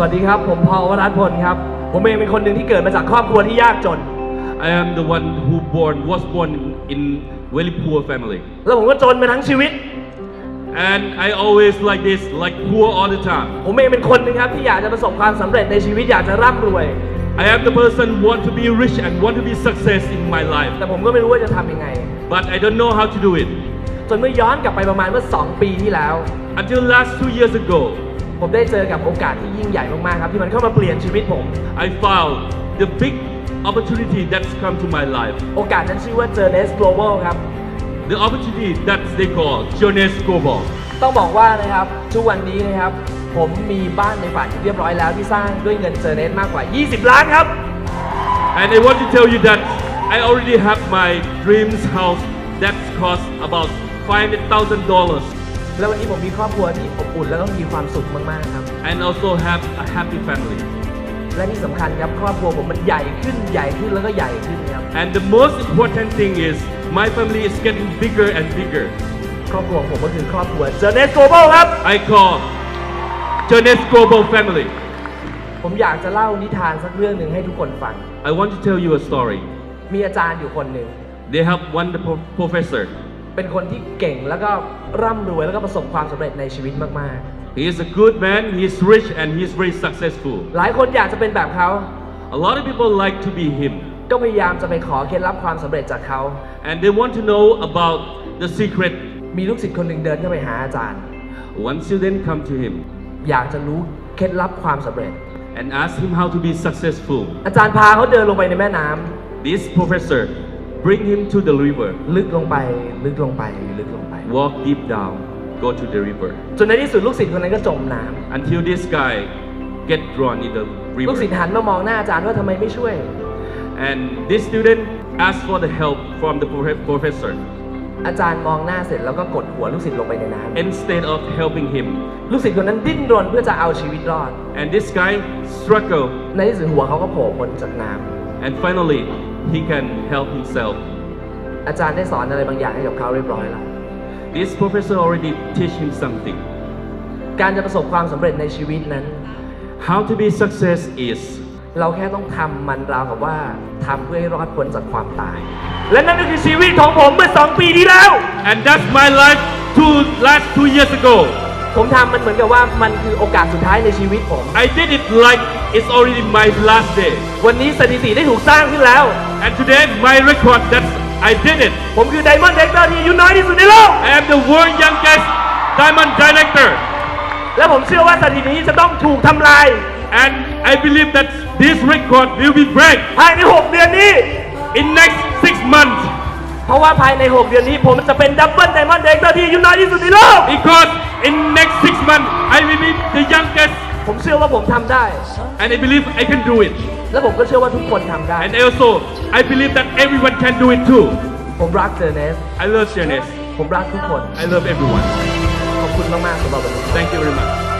วัสดีครับ ผมพอลวรัตน์พลครับ ผมเองเป็นคนหนึ่งที่เกิดมาจากครอบครัวที่ยากจน I am the one who born was born in very poor family, แล้วผมก็จนมาทั้งชีวิต and I always like this, like poor all the time. ผมเองเป็นคนหนึ่งครับที่อยากจะประสบความสำเร็จในชีวิตอยากจะร่ำรวย I am the person who want to be rich and want to be success in my life, แต่ผมก็ไม่รู้ว่าจะทำยังไง but I don't know how to do it. จนเมื่อย้อนกลับไปประมาณเมื่อ 2 ปีที่แล้ว Until last two years ago, ผมได้เจอกับโอกาสที่ยิ่งใหญ่มากๆครับ ที่มันเข้ามาเปลี่ยนชีวิตผม I found the big opportunity that's come to my life. โอกาสนั้นชื่อว่า Journeys Global ครับ The opportunity that they call Jonas Global. ต้องบอกว่านะครับทุกวันนี้นะครับ ผมมีบ้านในฝันเรียบร้อยแล้วที่สร้างด้วยเงิน Journeys มากกว่า 20 ล้านครับ And I want to tell you that I already have my dreams house that cost about $500,000 แล้ววันนี้ผมมีครอบครัวที่อบอุ่นแล้วก็มีความสุขมากๆครับ and also have a happy family. และที่สำคัญครับครอบครัวผมมันใหญ่ขึ้นใหญ่ขึ้นแล้วก็ใหญ่ขึ้นครับ And the most important thing is my family is getting bigger and bigger. ครอบครัวของผมก็คือครอบครัว Journeys Global ครับ I call Jonas Global Family. ผมอยากจะเล่านิทานสักเรื่องหนึ่งให้ทุกคนฟัง I want to tell you a story. มีอาจารย์อยู่คนหนึ่ง They have one the pro- professor. เป็นคนที่เก่งแล้วก็ร่ำรวยแล้วก็ประสบความสำเร็จในชีวิตมาก He is a good man, he is rich, and he is very successful. ๆ หลายคนอยากจะเป็นแบบเขา A lot of people like to be him, ก็พยายามจะไปขอเคล็ดลับความสำเร็จจากเขา and they want to know about the secret. มีลูกศิษย์คนหนึ่งเดินเข้าไปหาอาจารย์ One student come to him อยากจะรู้เคล็ดลับความสำเร็จ and ask him how to be successful. อาจารย์พาเขาเดินลงไปในแม่น้ำ This professor bring him to the river, ลึกลงไป ลึกลงไป ลึกลงไป walk deep down, go to the river, จนในที่สุดลูกศิษย์คนนั้นก็จมน้ำ until this guy get drawn in the ลูกศิษย์ river. หันมามองหน้าอาจารย์ว่าทำไมไม่ช่วย And this student asked for the help from the profe- professor อาจารย์มองหน้าเสร็จแล้วก็กดหัวลูกศิษย์ลงไปในน้ instead of helping him. ำลูกศิษย์คนนั้นดิ้นรนเพื่อจะเอาชีวิตรอด And this guy struggle ในที่สุดหัวเขาก็โผล่พ้นจากน้ and finally he can help himself. ำอาจารย์ได้สอนอะไรบางอย่างให้กับเขาเรียบร้อยแล้ว This professor already teach him something. การจะประสบความสำเร็จในชีวิตนั้น How to be success is เราแค่ต้องทำมันราวกับว่าทำเพื่อให้รอดพ้นจากความตาย และนั่นก็คือชีวิตของผมเมื่อ 2 ปีที่แล้ว and that's my life two last two years ago. ผมทำมันเหมือนกับว่ามันคือโอกาสสุดท้ายในชีวิตผม I did it like it's already my last day. วันนี้สถิติได้ถูกสร้างขึ้นแล้ว And today my record that I did it. ผมคือไดมอนด์เด็กเตอร์ที่อายุน้อยที่สุดในโลก I am the world youngest diamond director. และผมเชื่อว่าสถิตินี้จะต้องถูกทำลาย And I believe that this record will be break ภายใน 6 เดือนนี้ in next six months เพราะว่าภายใน 6 เดือนนี้ ผมจะเป็นดับเบิลไดมอนด์เด็กเตอร์ที่อายุน้อยที่สุดในโลก because in next six months I will be the youngest ผมเชื่อว่าผมทำได้ and I believe I can do it. และผมก็เชื่อว่าทุกคนทำได้ And also I believe that everyone can do it too. ผมรักเจอเนส I love Janice. ผมรักทุกคน I love everyone. ขอบคุณมากๆสำหรับวันนี้ Thank you very much.